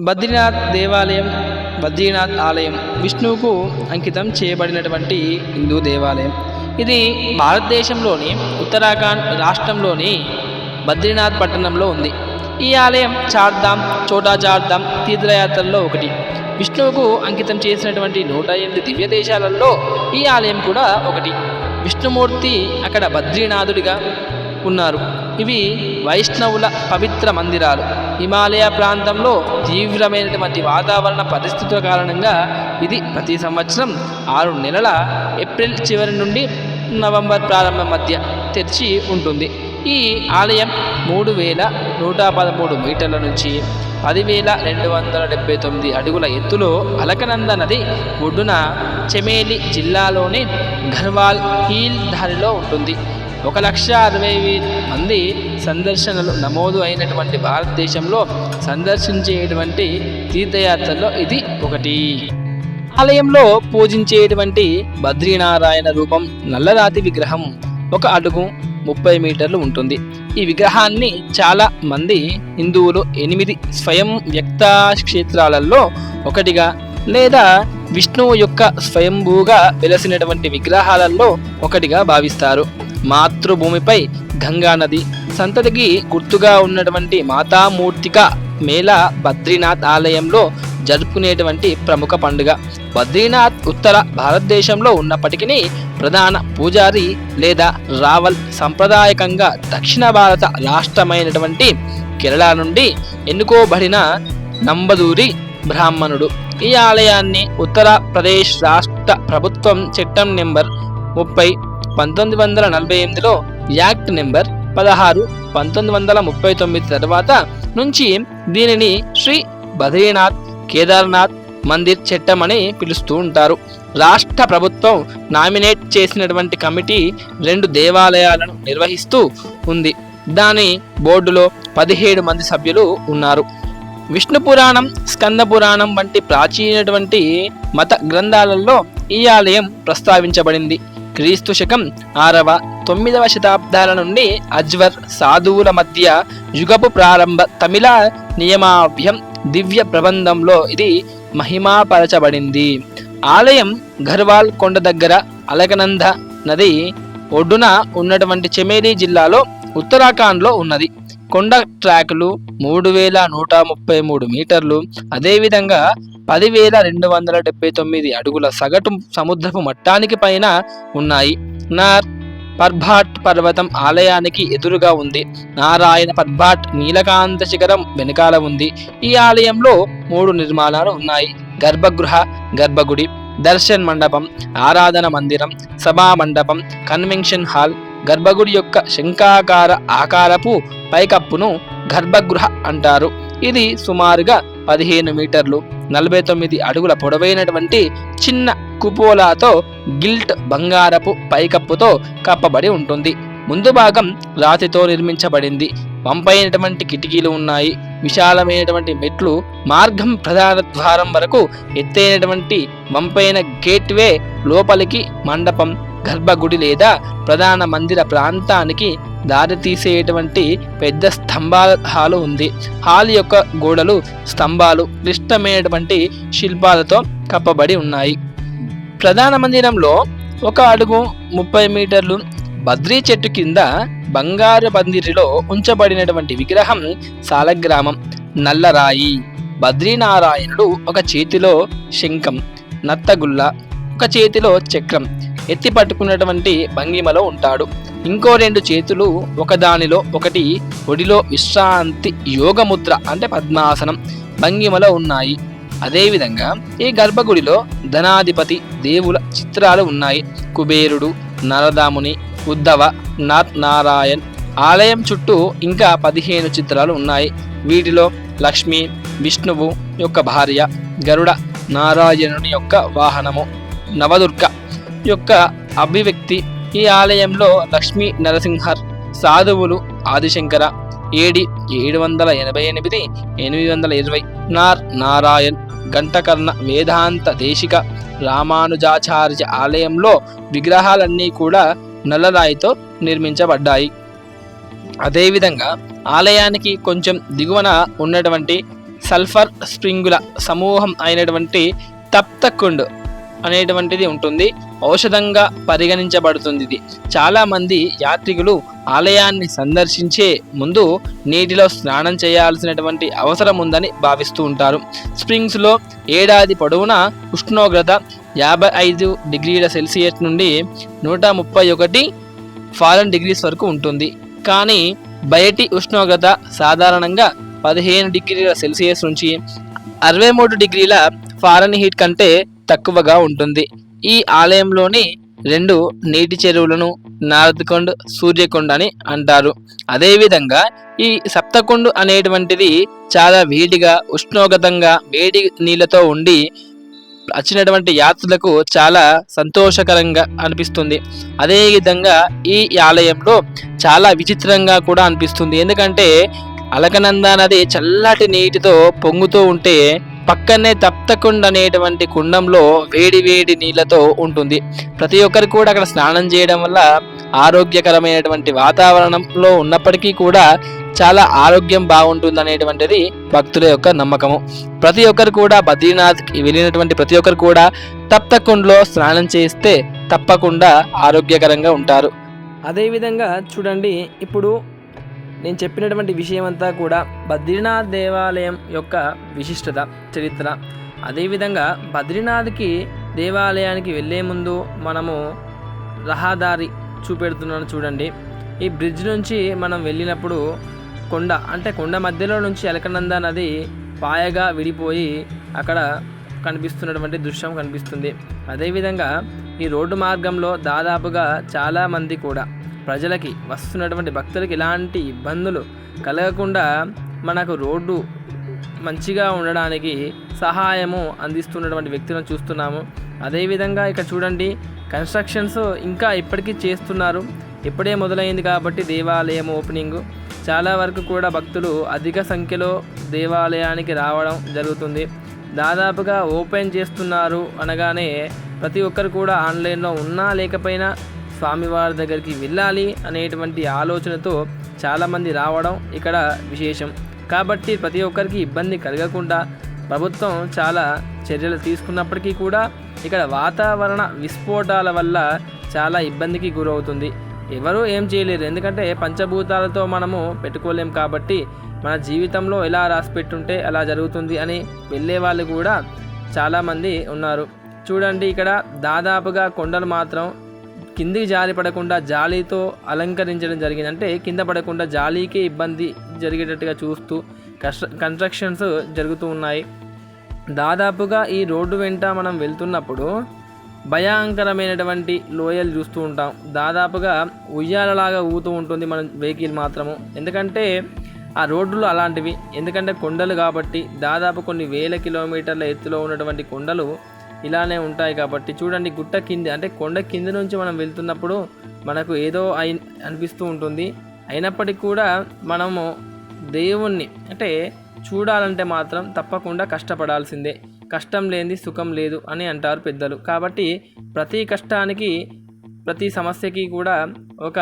బద్రీనాథ్ దేవాలయం బద్రీనాథ్ ఆలయం విష్ణువుకు అంకితం చేయబడినటువంటి హిందూ దేవాలయం. ఇది భారతదేశంలోని ఉత్తరాఖండ్ రాష్ట్రంలోని బద్రీనాథ్ పట్టణంలో ఉంది. ఈ ఆలయం చార్ధామ్ చోటా చార్ధామ్ తీర్థయాత్రల్లో ఒకటి. విష్ణువుకు అంకితం చేసినటువంటి నూట ఎనిమిది దివ్య దేశాలలో ఈ ఆలయం కూడా ఒకటి. విష్ణుమూర్తి అక్కడ బద్రీనాథుడిగా ఉన్నారు. ఇవి వైష్ణవుల పవిత్ర మందిరాలు. హిమాలయ ప్రాంతంలో తీవ్రమైనటువంటి వాతావరణ పరిస్థితుల కారణంగా ఇది ప్రతి సంవత్సరం ఆరు నెలల ఏప్రిల్ చివరి నుండి నవంబర్ ప్రారంభం మధ్య తెరిచి ఉంటుంది. ఈ ఆలయం మూడు వేల నూట పదమూడు మీటర్ల నుంచి పదివేల రెండు వందల డెబ్బై తొమ్మిది అడుగుల ఎత్తులో అలకనంద నది ఒడ్డున చెమేలి జిల్లాలోని ఘర్వాల్ హీల్ దారిలో ఉంటుంది. ఒక లక్ష అరవై వేల మంది సందర్శనలు నమోదు అయినటువంటి భారతదేశంలో సందర్శించేటువంటి తీర్థయాత్రల్లో ఇది ఒకటి. ఆలయంలో పూజించేటువంటి బద్రీనారాయణ రూపం నల్లరాతి విగ్రహం ఒక అడుగు ముప్పై మీటర్లు ఉంటుంది. ఈ విగ్రహాన్ని చాలా మంది హిందువులు ఎనిమిది స్వయం వ్యక్త క్షేత్రాలలో ఒకటిగా లేదా విష్ణువు యొక్క స్వయంభూగా వెలసినటువంటి విగ్రహాలలో ఒకటిగా భావిస్తారు. మాతృభూమిపై గంగా నది సంతతికి గుర్తుగా ఉన్నటువంటి మాతామూర్తిక మేళ బద్రీనాథ్ ఆలయంలో జరుపుకునేటువంటి ప్రముఖ పండుగ. బద్రీనాథ్ ఉత్తర భారతదేశంలో ఉన్నప్పటికీ ప్రధాన పూజారి లేదా రావల్ సంప్రదాయకంగా దక్షిణ భారత రాష్ట్రమైనటువంటి కేరళ నుండి ఎన్నుకోబడిన నంబదూరి బ్రాహ్మణుడు. ఈ ఆలయాన్ని ఉత్తరప్రదేశ్ రాష్ట్ర ప్రభుత్వం చట్టం నెంబర్ ముప్పై పంతొమ్మిది వందల నలభై ఎనిమిదిలో యాక్ట్ నెంబర్ పదహారు పంతొమ్మిది వందల ముప్పై తొమ్మిది తర్వాత నుంచి దీనిని శ్రీ బద్రీనాథ్ కేదార్నాథ్ మందిర్ చట్టం అని పిలుస్తూ ఉంటారు. రాష్ట్ర ప్రభుత్వం నామినేట్ చేసినటువంటి కమిటీ రెండు దేవాలయాలను నిర్వహిస్తూ ఉంది. దాని బోర్డులో పదిహేడు మంది సభ్యులు ఉన్నారు. విష్ణు పురాణం స్కంద పురాణం వంటి ప్రాచీనటువంటి మత గ్రంథాలలో ఈ ఆలయం ప్రస్తావించబడింది. క్రీస్తు శకం ఆరవ తొమ్మిదవ శతాబ్దాల నుండి అజ్వర్ సాధువుల మధ్య యుగపు ప్రారంభ తమిళ నియమాభ్యం దివ్య ప్రబంధంలో ఇది మహిమాపరచబడింది. ఆలయం ఘర్వాల్ కొండ దగ్గర అలకనంద నది ఒడ్డున ఉన్నటువంటి చెమేలి జిల్లాలో ఉత్తరాఖండ్లో ఉన్నది. కొండ ట్రాకులు మూడు వేల నూట ముప్పై మూడు మీటర్లు అదేవిధంగా పదివేల రెండు వందల డెబ్బై తొమ్మిది అడుగుల సగటు సముద్రపు మట్టానికి పైన ఉన్నాయి. నార్ పర్భాట్ పర్వతం ఆలయానికి ఎదురుగా ఉంది. నారాయణ పర్భాట్ నీలకాంత శిఖరం వెనకాల ఉంది. ఈ ఆలయంలో మూడు నిర్మాణాలు ఉన్నాయి. గర్భగృహ గర్భగుడి దర్శన్ మండపం ఆరాధన మందిరం సభా మండపం కన్వెన్షన్ హాల్ గర్భగుడి యొక్క శంఖాకార ఆకారపు పైకప్పును గర్భగృహ అంటారు. ఇది సుమారుగా పదిహేను మీటర్లు నలభై తొమ్మిది అడుగుల పొడవైనటువంటి చిన్న కుపోలాతో గిల్ట్ బంగారపు పైకప్పుతో కప్పబడి ఉంటుంది. ముందు భాగం రాతితో నిర్మించబడింది. వంపైనటువంటి కిటికీలు ఉన్నాయి. విశాలమైనటువంటి మెట్లు మార్గం ప్రధాన ద్వారం వరకు ఎత్తైనటువంటి వంపైన గేట్వే లోపలికి మండపం గర్భగుడి లేదా ప్రధాన మందిర ప్రాంతానికి దారి తీసేటువంటి పెద్ద స్తంభాల హాలు ఉంది. హాల్ యొక్క గోడలు స్తంభాలు క్లిష్టమైనటువంటి శిల్పాలతో కప్పబడి ఉన్నాయి. ప్రధాన మందిరంలో ఒక అడుగు ముప్పై మీటర్లు బద్రీ చెట్టు కింద బంగారు పందిరిలో ఉంచబడినటువంటి విగ్రహం సాలగ్రామం. నల్లరాయి బద్రీనారాయణుడు ఒక చేతిలో శంఖం నత్తగుల్ల ఒక చేతిలో చక్రం. ఎత్తి పట్టుకున్నటువంటి భంగిమలో ఉంటాడు. ఇంకో రెండు చేతులు ఒకదానిలో ఒకటి ఒడిలో విశ్రాంతి యోగముద్ర అంటే పద్మాసనం భంగిమలో ఉన్నాయి. అదేవిధంగా ఈ గర్భగుడిలో ధనాధిపతి దేవుల చిత్రాలు ఉన్నాయి. కుబేరుడు నరదాముని ఉద్ధవ నాథ్ నారాయణ్ ఆలయం చుట్టూ ఇంకా పదిహేను చిత్రాలు ఉన్నాయి. వీటిలో లక్ష్మి విష్ణువు యొక్క భార్య గరుడ నారాయణుని యొక్క వాహనము నవదుర్గ యొక్క అభివ్యక్తి ఈ ఆలయంలో లక్ష్మీ నరసింహర్ సాధువులు ఆదిశంకర ఏడి ఏడు వందల ఎనభై ఎనిమిది ఎనిమిది వందల ఇరవై నార్ నారాయణ్ గంటకర్ణ వేదాంత దేశిక రామానుజాచార్య ఆలయంలో విగ్రహాలన్నీ కూడా నల్లరాయితో నిర్మించబడ్డాయి. అదేవిధంగా ఆలయానికి కొంచెం దిగువన ఉన్నటువంటి సల్ఫర్ స్ప్రింగుల సమూహం అయినటువంటి తప్తకుండ్ అనేటువంటిది ఉంటుంది. ఔషధంగా పరిగణించబడుతుంది ఇది. చాలామంది యాత్రికులు ఆలయాన్ని సందర్శించే ముందు నీటిలో స్నానం చేయాల్సినటువంటి అవసరం ఉందని భావిస్తూ ఉంటారు. స్ప్రింగ్స్లో ఏడాది పొడవునా ఉష్ణోగ్రత యాభై ఐదు డిగ్రీల సెల్సియస్ నుండి నూట ముప్పై ఒకటి ఫారెన్ డిగ్రీస్ వరకు ఉంటుంది. కానీ బయటి ఉష్ణోగ్రత సాధారణంగా పదిహేను డిగ్రీల సెల్సియస్ నుంచి అరవై మూడు డిగ్రీల ఫారెన్ హీట్ కంటే తక్కువగా ఉంటుంది. ఈ ఆలయంలోని రెండు నీటి చెరువులను నారదకొండ సూర్యకొండ అని అంటారు. అదేవిధంగా ఈ సప్తకొండ అనేటువంటిది చాలా వేడిగా ఉష్ణోగ్రతంగా వేడి నీళ్ళతో ఉండి వచ్చినటువంటి యాత్రులకు చాలా సంతోషకరంగా అనిపిస్తుంది. అదేవిధంగా ఈ ఆలయంలో చాలా విచిత్రంగా కూడా అనిపిస్తుంది. ఎందుకంటే అలకనంద నది చల్లటి నీటితో పొంగుతూ ఉంటే పక్కనే తప్తకుండ అనేటువంటి కుండంలో వేడి వేడి నీళ్ళతో ఉంటుంది. ప్రతి ఒక్కరు కూడా అక్కడ స్నానం చేయడం వల్ల ఆరోగ్యకరమైనటువంటి వాతావరణంలో ఉన్నప్పటికీ కూడా చాలా ఆరోగ్యం బాగుంటుంది అనేటువంటిది భక్తుల యొక్క నమ్మకము. ప్రతి ఒక్కరు కూడా బద్రీనాథ్కి వెళ్ళినటువంటి ప్రతి ఒక్కరు కూడా తప్తకుండలో స్నానం చేస్తే తప్పకుండా ఆరోగ్యకరంగా ఉంటారు. అదేవిధంగా చూడండి ఇప్పుడు నేను చెప్పినటువంటి విషయం అంతా కూడా బద్రీనాథ్ దేవాలయం యొక్క విశిష్టత చరిత్ర. అదేవిధంగా బద్రీనాథ్కి దేవాలయానికి వెళ్ళే ముందు మనము రహదారి చూపెడుతున్నాను చూడండి. ఈ బ్రిడ్జ్ నుంచి మనం వెళ్ళినప్పుడు కొండ అంటే కొండ మధ్యలో నుంచి అలకనంద నది పాయగా విడిపోయి అక్కడ కనిపిస్తున్నటువంటి దృశ్యం కనిపిస్తుంది. అదేవిధంగా ఈ రోడ్డు మార్గంలో దాదాపుగా చాలామంది కూడా ప్రజలకి వస్తున్నటువంటి భక్తులకి ఎలాంటి ఇబ్బందులు కలగకుండా మనకు రోడ్డు మంచిగా ఉండడానికి సహాయము అందిస్తున్నటువంటి వ్యక్తులను చూస్తున్నాము. అదేవిధంగా ఇక్కడ చూడండి కన్స్ట్రక్షన్స్ ఇంకా ఇప్పటికీ చేస్తున్నారు. ఇప్పుడే మొదలైంది కాబట్టి దేవాలయం ఓపెనింగ్. చాలా వరకు కూడా భక్తులు అధిక సంఖ్యలో దేవాలయానికి రావడం జరుగుతుంది. దాదాపుగా ఓపెన్ చేస్తున్నారు అనగానే ప్రతి ఒక్కరు కూడా ఆన్లైన్లో ఉన్నా లేకపోయినా స్వామివారి దగ్గరికి వెళ్ళాలి అనేటువంటి ఆలోచనతో చాలామంది రావడం ఇక్కడ విశేషం. కాబట్టి ప్రతి ఒక్కరికి ఇబ్బంది కలగకుండా ప్రభుత్వం చాలా చర్యలు తీసుకున్నప్పటికీ కూడా ఇక్కడ వాతావరణ విస్ఫోటాల వల్ల చాలా ఇబ్బందికి గురవుతుంది. ఎవరు ఏం చేయలేరు. ఎందుకంటే పంచభూతాలతో మనము పెట్టుకోలేం కాబట్టి మన జీవితంలో ఎలా రాసి పెట్టుంటే అలా జరుగుతుంది అని వెళ్ళే వాళ్ళు కూడా చాలామంది ఉన్నారు. చూడండి ఇక్కడ దాదాపుగా కొండలు మాత్రం కిందికి జాలి పడకుండా జాలీతో అలంకరించడం జరిగింది. అంటే కింద పడకుండా జాలీకి ఇబ్బంది జరిగేటట్టుగా చూస్తూ కన్స్ట్ర కన్స్ట్రక్షన్స్ జరుగుతూ ఉన్నాయి. దాదాపుగా ఈ రోడ్డు వెంట మనం వెళ్తున్నప్పుడు భయంకరమైనటువంటి లోయలు చూస్తూ ఉంటాం. దాదాపుగా ఉయ్యాలలాగా ఊతూ ఉంటుంది మన వెహికల్ మాత్రము. ఎందుకంటే ఆ రోడ్లు అలాంటివి. ఎందుకంటే కొండలు కాబట్టి దాదాపు కొన్ని వేల కిలోమీటర్ల ఎత్తులో ఉన్నటువంటి కొండలు ఇలానే ఉంటాయి కాబట్టి చూడండి గుట్ట కింది అంటే కొండ కింది నుంచి మనం వెళ్తున్నప్పుడు మనకు ఏదో అయి అనిపిస్తూ ఉంటుంది. అయినప్పటికీ కూడా మనము దేవుణ్ణి అంటే చూడాలంటే మాత్రం తప్పకుండా కష్టపడాల్సిందే. కష్టం లేనిది సుఖం లేదు అని అంటారు పెద్దలు. కాబట్టి ప్రతి కష్టానికి ప్రతి సమస్యకి కూడా ఒక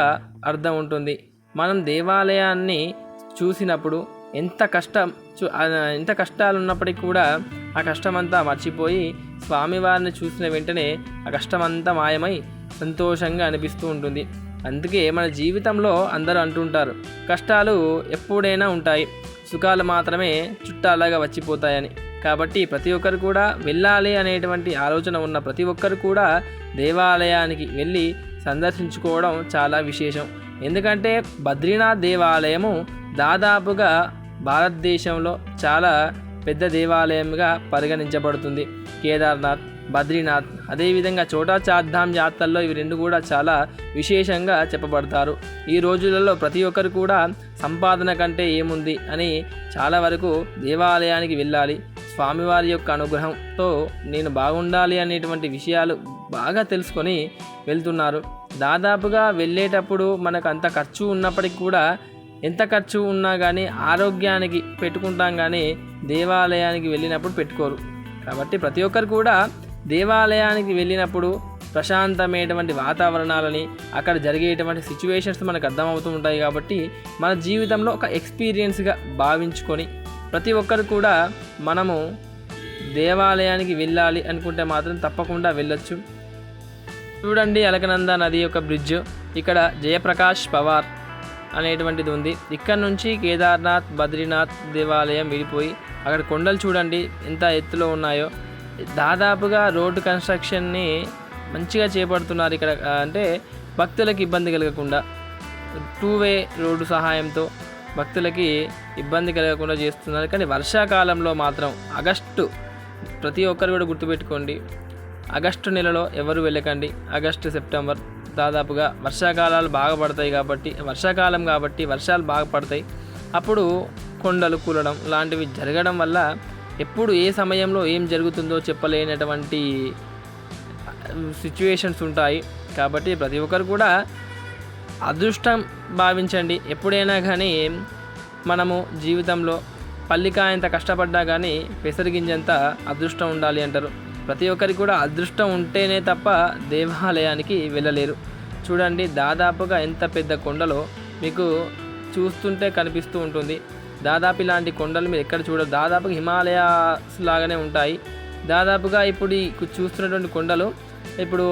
అర్థం ఉంటుంది. మనం దేవాలయాన్ని చూసినప్పుడు ఎంత కష్టం చూ ఎంత కష్టాలు ఉన్నప్పటికీ కూడా ఆ కష్టమంతా మర్చిపోయి స్వామివారిని చూసిన వెంటనే ఆ కష్టమంతా మాయమై సంతోషంగా అనిపిస్తూ ఉంటుంది. అందుకే మన జీవితంలో అందరూ అంటుంటారు కష్టాలు ఎప్పుడైనా ఉంటాయి సుఖాలు మాత్రమే చుట్టాలాగా వచ్చిపోతాయని. కాబట్టి ప్రతి ఒక్కరు కూడా వెళ్ళాలి అనేటువంటి ఆలోచన ఉన్న ప్రతి ఒక్కరు కూడా దేవాలయానికి వెళ్ళి సందర్శించుకోవడం చాలా విశేషం. ఎందుకంటే బద్రీనాథ్ దేవాలయము దాదాపుగా భారతదేశంలో చాలా పెద్ద దేవాలయంగా పరిగణించబడుతుంది. కేదార్నాథ్ బద్రీనాథ్ అదేవిధంగా చోటా చార్ధామ్ యాత్రల్లో ఇవి రెండు కూడా చాలా విశేషంగా చెప్పబడతారు. ఈ రోజులలో ప్రతి ఒక్కరు కూడా సంపాదన కంటే ఏముంది అని చాలా వరకు దేవాలయానికి వెళ్ళాలి. స్వామివారి యొక్క అనుగ్రహంతో నేను బాగుండాలి అనేటువంటి విషయాలు బాగా తెలుసుకొని వెళ్తున్నారు. దాదాపుగా వెళ్ళేటప్పుడు మనకు అంత ఖర్చు ఉన్నప్పటికీ కూడా ఎంత ఖర్చు ఉన్నా కానీ ఆరోగ్యానికి పెట్టుకుంటాం కానీ దేవాలయానికి వెళ్ళినప్పుడు పెట్టుకోరు. కాబట్టి ప్రతి ఒక్కరు కూడా దేవాలయానికి వెళ్ళినప్పుడు ప్రశాంతమైనటువంటి వాతావరణాలని అక్కడ జరిగేటువంటి సిచ్యువేషన్స్ మనకు అర్థమవుతూ ఉంటాయి కాబట్టి మన జీవితంలో ఒక ఎక్స్పీరియన్స్గా భావించుకొని ప్రతి ఒక్కరు కూడా మనము దేవాలయానికి వెళ్ళాలి అనుకుంటే మాత్రం తప్పకుండా వెళ్ళొచ్చు. చూడండి అలకనంద నది యొక్క బ్రిడ్జ్ ఇక్కడ జయప్రకాష్ పవార్ అనేటువంటిది ఉంది. ఇక్కడ నుంచి కేదార్నాథ్ బద్రీనాథ్ దేవాలయం విడిపోయి అక్కడ కొండలు చూడండి ఎంత ఎత్తులో ఉన్నాయో. దాదాపుగా రోడ్డు కన్స్ట్రక్షన్ని మంచిగా చేపడుతున్నారు ఇక్కడ అంటే భక్తులకు ఇబ్బంది కలగకుండా. టూ వే రోడ్డు సహాయంతో భక్తులకి ఇబ్బంది కలగకుండా చేస్తున్నారు. కానీ వర్షాకాలంలో మాత్రం ఆగస్టు ప్రతి ఒక్కరు కూడా గుర్తుపెట్టుకోండి. ఆగస్టు నెలలో ఎవరు వెళ్ళకండి. ఆగస్టు సెప్టెంబర్ దాదాపుగా వర్షాకాలాలు బాగా పడతాయి కాబట్టి వర్షాకాలం కాబట్టి వర్షాలు బాగా పడతాయి. అప్పుడు కొండలు కూలడం లాంటివి జరగడం వల్ల ఎప్పుడు ఏ సమయంలో ఏం జరుగుతుందో చెప్పలేనటువంటి సిచ్యువేషన్స్ ఉంటాయి. కాబట్టి ప్రతి ఒక్కరు కూడా అదృష్టం భావించండి. ఎప్పుడైనా కానీ మనము జీవితంలో పల్లికాయంత కష్టపడ్డా కానీ పెసరిగింజంత అదృష్టం ఉండాలి అంటారు. ప్రతి ఒక్కరికి కూడా అదృష్టం ఉంటేనే తప్ప దేవాలయానికి వెళ్ళలేరు. చూడండి దాదాపుగా ఎంత పెద్ద కొండలో మీకు చూస్తుంటే కనిపిస్తూ ఉంటుంది. దాదాపు ఇలాంటి కొండలు మీరు ఎక్కడ చూడరు దాదాపు హిమాలయాస్ లాగానే ఉంటాయి. దాదాపుగా ఇప్పుడు ఈ చూస్తున్నటువంటి కొండలు ఇప్పుడు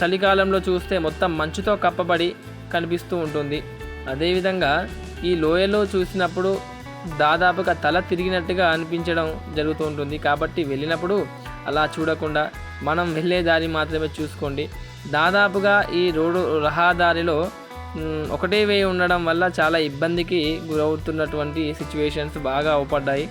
చలికాలంలో చూస్తే మొత్తం మంచుతో కప్పబడి కనిపిస్తూ ఉంటుంది. అదేవిధంగా ఈ లోయలో చూసినప్పుడు దాదాపుగా తల తిరిగినట్టుగా అనిపించడం జరుగుతూ ఉంటుంది. కాబట్టి వెళ్ళినప్పుడు అలా చూడకుండా మనం వెళ్ళే దారి మాత్రమే చూసుకోండి. దాదాపుగా ఈ రోడ్డు రహదారిలో ఒకటే వే ఉండడం వల్ల చాలా ఇబ్బందికి గురవుతున్నటువంటి సిచ్యువేషన్స్ బాగా అవపడ్డాయి.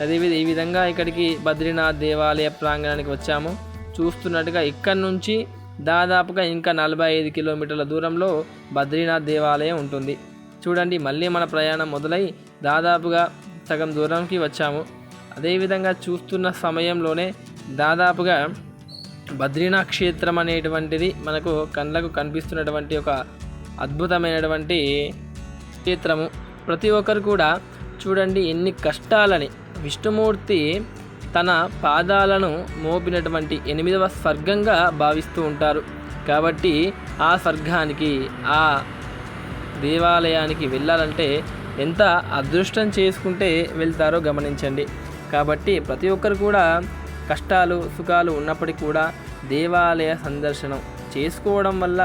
అదే ఈ విధంగా ఇక్కడికి బద్రీనాథ్ దేవాలయ ప్రాంగణానికి వచ్చాము. చూస్తున్నట్టుగా ఇక్కడ నుంచి దాదాపుగా ఇంకా నలభై ఐదు కిలోమీటర్ల దూరంలో బద్రీనాథ్ దేవాలయం ఉంటుంది. చూడండి మళ్ళీ మన ప్రయాణం మొదలై దాదాపుగా సగం దూరంకి వచ్చాము. అదేవిధంగా చూస్తున్న సమయంలోనే దాదాపుగా బద్రీనాథ్ క్షేత్రం అనేటువంటిది మనకు కళ్ళకు కనిపిస్తున్నటువంటి ఒక అద్భుతమైనటువంటి క్షేత్రము. ప్రతి ఒక్కరు కూడా చూడండి ఎన్ని కష్టాలని. విష్ణుమూర్తి తన పాదాలను మోపినటువంటి ఎనిమిదవ స్వర్గంగా భావిస్తూ ఉంటారు. కాబట్టి ఆ స్వర్గానికి ఆ దేవాలయానికి వెళ్ళాలంటే ఎంత అదృష్టం చేసుకుంటే వెళ్తారో గమనించండి. కాబట్టి ప్రతి ఒక్కరు కూడా కష్టాలు సుఖాలు ఉన్నప్పటికీ కూడా దేవాలయ సందర్శనం చేసుకోవడం వల్ల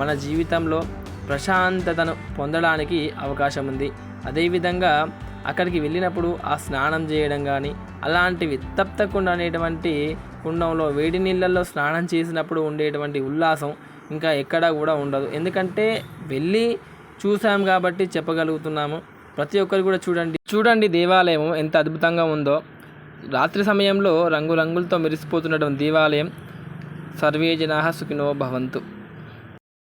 మన జీవితంలో ప్రశాంతతను పొందడానికి అవకాశం ఉంది. అదేవిధంగా అక్కడికి వెళ్ళినప్పుడు ఆ స్నానం చేయడం కానీ అలాంటివి తప్తకుండా అనేటువంటి కుండంలో వేడి నీళ్ళల్లో స్నానం చేసినప్పుడు ఉండేటువంటి ఉల్లాసం ఇంకా ఎక్కడా కూడా ఉండదు. ఎందుకంటే వెళ్ళి చూసాం కాబట్టి చెప్పగలుగుతున్నాము. ప్రతి ఒక్కరు కూడా చూడండి. చూడండి దేవాలయం ఎంత అద్భుతంగా ఉందో. రాత్రి సమయంలో రంగురంగులతో మెరిసిపోతున్నటువంటి దేవాలయం సర్వే జనా సుఖినో భవంతు.